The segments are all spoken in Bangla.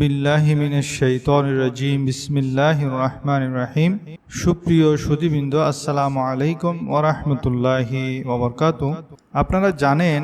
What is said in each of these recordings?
বিল্লাহি রহিম। সুপ্রিয় সুধীবৃন্দ আসসালামু আলাইকুম ওয়া রাহমাতুল্লাহি ওয়া বারাকাতুহু। আপনারা জানেন,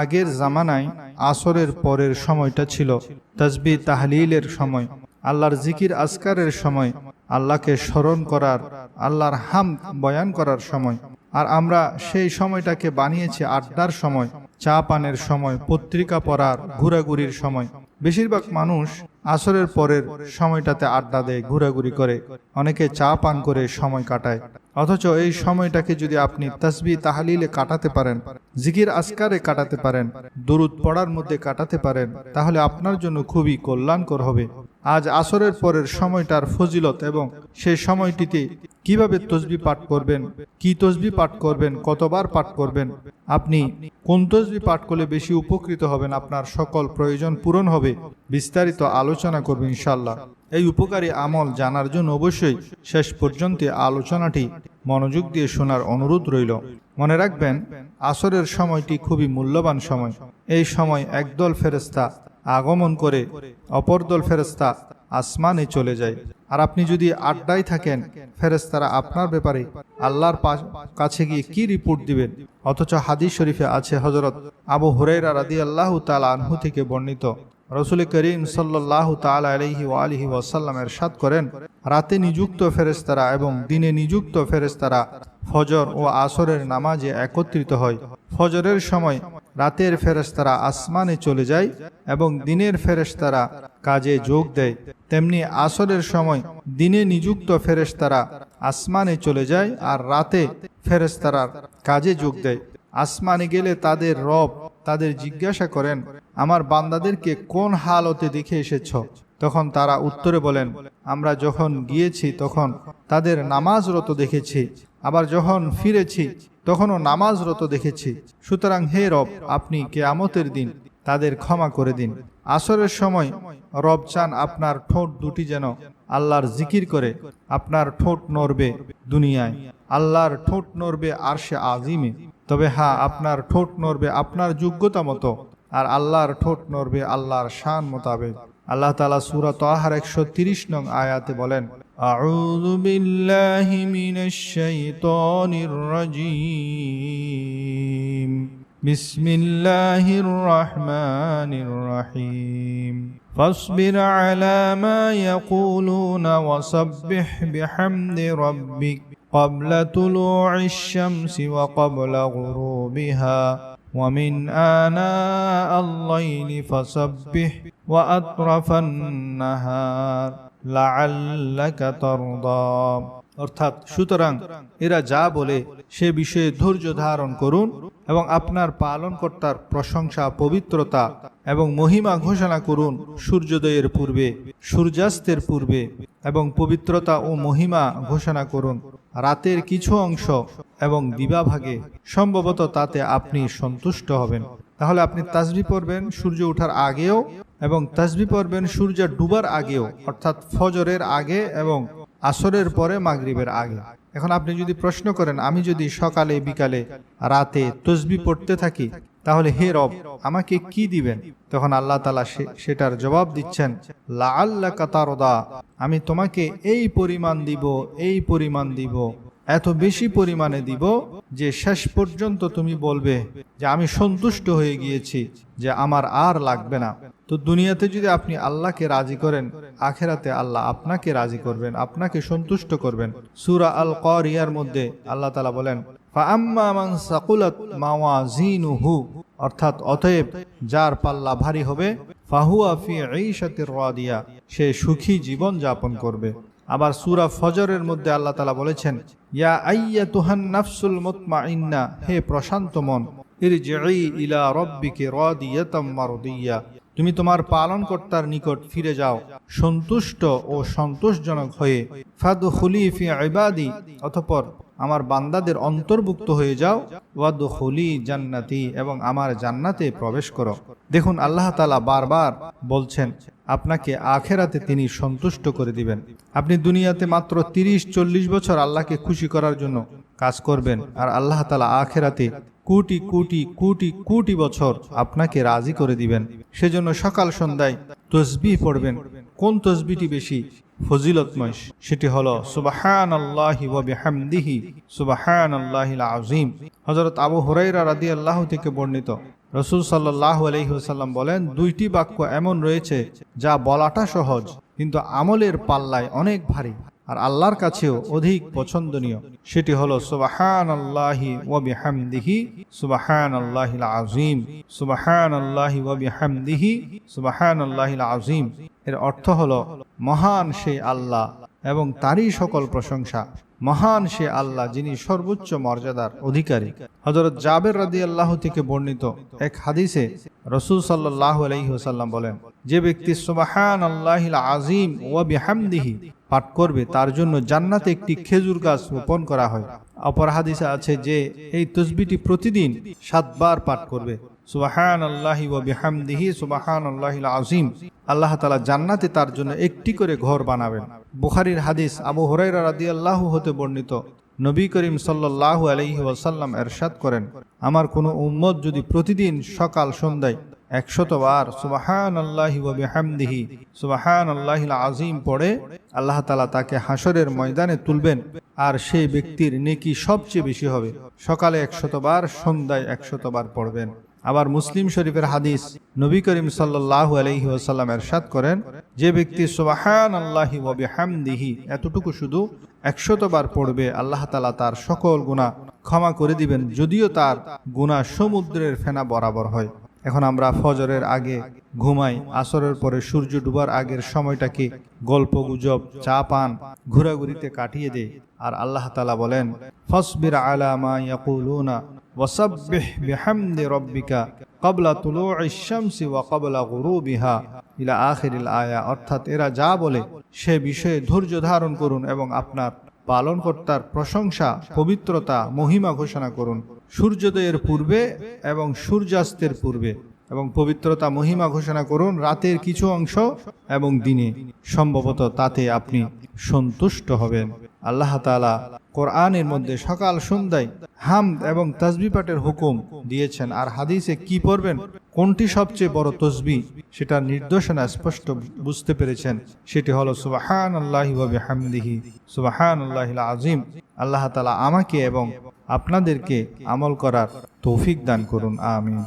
আগের জামানায় আসরের পরের সময়টা ছিল তাসবি তাহলিলের সময়, আল্লাহর জিকির আসকারের সময়, আল্লাহকে স্মরণ করার, আল্লাহর হাম বয়ান করার সময়। আর আমরা সেই সময়টাকে বানিয়েছি আড্ডার সময়, চা পানের সময়, পত্রিকা পড়ার, ঘোরাঘুরির সময়। বেশিরভাগ মানুষ আসরের পরের সময়টাতে আড্ডা দেয়, ঘোরাঘুরি করে। অনেকে চা পান করে সময় কাটায়। অথচ এই সময়টাকে যদি আপনি তসবি তাহালিলে কাটাতে পারেন, জিকির আসকারে কাটাতে পারেন, দরুদ পড়ার মধ্যে কাটাতে পারেন, তাহলে আপনার জন্য খুবই কল্যাণকর হবে। আজ আসরের পরের সময়টার ফজিলত এবং সেই সময়টিতে কীভাবে তসবি পাঠ করবেন, কি তসবি পাঠ করবেন, কতবার পাঠ করবেন, আপনি কোন তসবি পাঠ করলে বেশি উপকৃত হবেন, আপনার সকল প্রয়োজন পূরণ হবে, বিস্তারিত আলোচনা করবেন ইনশাল্লাহ এই উপকারী আমল জানার জন্য অবশ্যই শেষ পর্যন্ত আলোচনাটি মনোযোগ দিয়ে শোনার অনুরোধ রইল। মনে রাখবেন, আসরের সময়টি খুবই মূল্যবান সময়। এই সময় একদল ফেরেস্তা আগমন করে অপর দল ফেরেস্তা আসমানে চলে যায়। আর আপনি যদি আড্ডায় থাকেন ফেরেস্তারা আপনার ব্যাপারে আল্লাহর কাছে গিয়ে কি রিপোর্ট দিবেন? অথচ হাদিস শরীফে আছে হজরত আবু হুরাইরা রাদি আল্লাহ তালা আনহু থেকে বর্ণিত। রসুল করিম সাল্লাহ তালা আলহি আলহি ওয়াসাল্লাম এরশাদ করেন, রাতে নিযুক্ত ফেরেস্তারা এবং দিনে নিযুক্ত ফেরেস্তারা ফজর ও আসরের নামাজে একত্রিত হয়। ফজরের সময় রাতের ফেরেস্তারা আসমানে চলে যায় এবং দিনের ফেরেস্তারা কাজে যোগ দেয়। তেমনি আসরের সময় দিনে নিযুক্ত ফেরেস্তারা আসমানে চলে যায় আর রাতে ফেরেশতারা কাজে যোগ দেয়। আসমানে গেলে তাদের রব তাদের জিজ্ঞাসা করেন, আমার বান্দাদেরকে কোন হালতে দেখে এসেছ? তখন তারা উত্তরে বলেন, আমরা যখন গিয়েছি তখন তাদের নামাজরত দেখেছি। আবার যখন ফিরেছি তখনও নামাজরত দেখেছি। সুতরাং হে রব, আপনি কেয়ামতের দিন তাদের ক্ষমা করে দিন। আসরের সময় রব চান আপনার ঠোঁট দুটি যেন আল্লাহর জিকির করে, আপনার ঠোঁট নড়বে দুনিয়ায়। আল্লাহর ঠোঁট নড়বে আর সে আজিমে। তবে হ্যাঁ আপনার ঠোঁট নড়বে আপনার যোগ্যতা মতো, আর আল্লাহর ঠোঁট নড়বে আল্লাহর শান মোতাবেক। আল্লাহ তালা সুরা তহার একশো তিরিশ নং আয়াতে বলেন أعوذ بالله من الشيطان الرجيم بسم الله الرحمن الرحيم فاصبر على ما يقولون وسبح بحمد ربك قبل طلوع الشمس وقبل غروبها ومن آناء الليل فسبح وأطرف النهار لعلك ترضى অর্থাৎ সুতরাং এরা যা বলে সে বিষয়ে ধৈর্য ধারণ করুন এবং আপনার পালনকর্তার প্রশংসা পবিত্রতা এবং মহিমা ঘোষণা করুন সূর্যোদয়ের পূর্বে সূর্যাস্তের পূর্বে এবং পবিত্রতা ও মহিমা ঘোষণা করুন রাতের কিছু অংশ এবং দিবাভাগে সম্ভবত তাতে আপনি সন্তুষ্ট হবেন তাহলে আপনি তাজবি পড়বেন সূর্য ওঠার আগেও এবং তাজবি পড়বেন সূর্য ডুবার আগেও, অর্থাৎ ফজরের আগে এবং আসরের পরে মাগরিবের আগে। এখন আপনি যদি প্রশ্ন করেন, আমি যদি সকালে, বিকালে, রাতে তসবি পড়তে থাকি, তাহলে হে রব, আমাকে কি দিবেন? তখন আল্লাহ তালা সেটার জবাব দিচ্ছেন লা আল্লাহ কাতারদা আমি তোমাকে এই পরিমাণ দিব, এই পরিমাণ দিব, এত বেশি পরিমাণে দিব যে শেষ পর্যন্ত তুমি বলবে যে আমি সন্তুষ্ট হয়ে গিয়েছি, যে আমার আর লাগবে না। তো দুনিয়াতে যদি আপনি আল্লাহকে রাজি করেন, আখেরাতে আল্লাহ আপনাকে রাজি করবেন, আপনাকে সন্তুষ্ট করবেন। সুরা আল করিয়ার মধ্যে আল্লাহ তালা বলেন অর্থাৎ অতএব যার পাল্লা ভারী হবে, ফাহুয়া ফি ঈশাতির রাদিয়া সে সুখী জীবন যাপন করবে। আবার সুরা ফজরের মধ্যে আল্লাহ তালা বলেছেন, ইয়া আইয়া তুহান নাফসুল মুতমাইন্না হে প্রশান্ত মন ইরজিই ইলা রব্বিকে মারদিয়া তুমি তোমার পালনকর্তার নিকট ফিরে যাও, সন্তুষ্ট ও সন্তোষজনক হয়ে। ফাদ ফি ইবাদি অথপর আমার বান্দাদের অন্তর্ভুক্ত হয়ে যাও। ওয়াদ হলি জান্নাতি, এবং আমার জান্নাতে প্রবেশ করো। দেখুন, আল্লাহ তালা বারবার বলছেন, আপনাকে আখেরাতে তিনি সন্তুষ্ট করে দিবেন। আপনি দুনিয়াতে মাত্র তিরিশ, চল্লিশ বছর আল্লাহকে খুশি করার জন্য কাজ করবেন, আর আল্লাহ তালা আখেরাতে কোটি কোটি কোটি কোটি বছর আপনাকে রাজি করে দিবেন। সেজন্য সকাল সন্ধ্যায় তসবি পড়বেন। কোন তসবিটি বেশি? ফজিলতময়। সেটি হলো সুবাহান আল্লাহি ওয়া বিহামদিহি সুবাহান আল্লাহিল আজিম হযরত আবু হুরাইরা রাদিয়াল্লাহু থেকে বর্ণিত। রসুল সাল্লাল্লাহু আলাইহি ওয়াসাল্লাম বলেন, দুইটি বাক্য এমন রয়েছে যা বলাটা সহজ, কিন্তু আমলের পাল্লায় অনেক ভারী। আর আল্লাহর কাছেও অধিক পছন্দনীয়। সেটি হলো সুবাহান আল্লাহি ওবি হামদিহি সুবাহান আল্লাহিল আজিম সুবাহান আল্লাহি ওবি হামদিহি সুবাহান আল্লাহিল আজিম এর অর্থ হলো, মহান সেই আল্লাহ এবং তারই সকল প্রশংসা। মহান সে আল্লাহ যিনি সর্বোচ্চ মর্যাদার অধিকারী। হজরত জাবের রাদি আল্লাহ থেকে বর্ণিত এক হাদিসে রসুল সাল্লাহ আলহিহাসাল্লাম বলেন, যে ব্যক্তি সুবাহান আল্লাহিল আজিম ওয়া বিহামদিহি পাঠ করবে, তার জন্য জান্নাতে একটি খেজুর গাছ রোপণ করা হয়। অপর হাদিসে আছে যে, এই তসবিটি প্রতিদিন সাতবার পাঠ করবে। সুবাহান আল্লাহি ওয়া বিহামদিহি সুবাহান আল্লাহিল আজিম আল্লাহ তালা জান্নাতে তার জন্য একটি করে ঘর বানাবেন। বুখারির হাদিস আবু হরাইরা রাদি আল্লাহ হতে বর্ণিত। নবী করিম সাল্লাহ আলহি ওয়াসাল্লাম এরশাদ করেন, আমার কোনো উম্মত যদি প্রতিদিন সকাল সন্ধ্যায় একশতবার সুবাহান আল্লাহি সুবাহান আল্লাহিল আজিম পড়ে, আল্লাহ তালা তাকে হাসরের ময়দানে তুলবেন আর সেই ব্যক্তির নেকি সবচেয়ে বেশি হবে। সকালে একশতবার সন্ধ্যায় একশতবার পড়বেন। আবার মুসলিম শরীফের হাদিস নবী করিম সাল্লাহ আলহি ওসাল্লাম এরশাদ করেন যে ব্যক্তি সোবাহান আল্লাহি ওবিহামদিহি এতটুকু শুধু একশতবার পড়বে, আল্লাহ তালা তার সকল গুণা ক্ষমা করে দিবেন, যদিও তার গুণা সমুদ্রের ফেনা বরাবর হয়। এখন আমরা ফজরের আগে ঘুমাই, আসরের পরে সূর্য ডুবার আগের সময়টাকে গল্প গুজব, চা পান ঘোরাঘুরিতে কাটিয়ে দেয় আর আল্লাহ তালা বলেন, ফসবির আলামা ইয়াকুলুনা ওয়াসাব্বিহ বিহামদি রব্বিকা কবলা তুলু শামসি ওয়া কবলা গুরুবিহা ইলা আখিরিল আয়া, অর্থাৎ এরা যা বলে সে বিষয়ে ধৈর্য ধারণ করুন এবং আপনার পালনকর্তার প্রশংসা, পবিত্রতা, মহিমা ঘোষণা করুন। সূর্যোদয়ের পূর্বে এবং সূর্যাস্তের পূর্বে এবং পবিত্রতা, মহিমা ঘোষণা করুন রাতের কিছু অংশ এবং দিনে। সম্ভবত তাতে আপনি সন্তুষ্ট হবেন। আল্লাহ তালা কোরআনের মধ্যে সকাল সন্ধ্যায় হাম এবং তসবি পাঠের হুকুম দিয়েছেন। আর হাদিসে কি পড়বেন? কোনটি সবচেয়ে বড় তসবি সেটা নির্দেশনা স্পষ্ট বুঝতে পেরেছেন। সেটি হলো সুবাহান আল্লাহি হামদিহি সুবাহান আল্লাহ আজিম আল্লাহ তালা আমাকে এবং আপনাদেরকে আমল করার তৌফিক দান করুন। আমিন।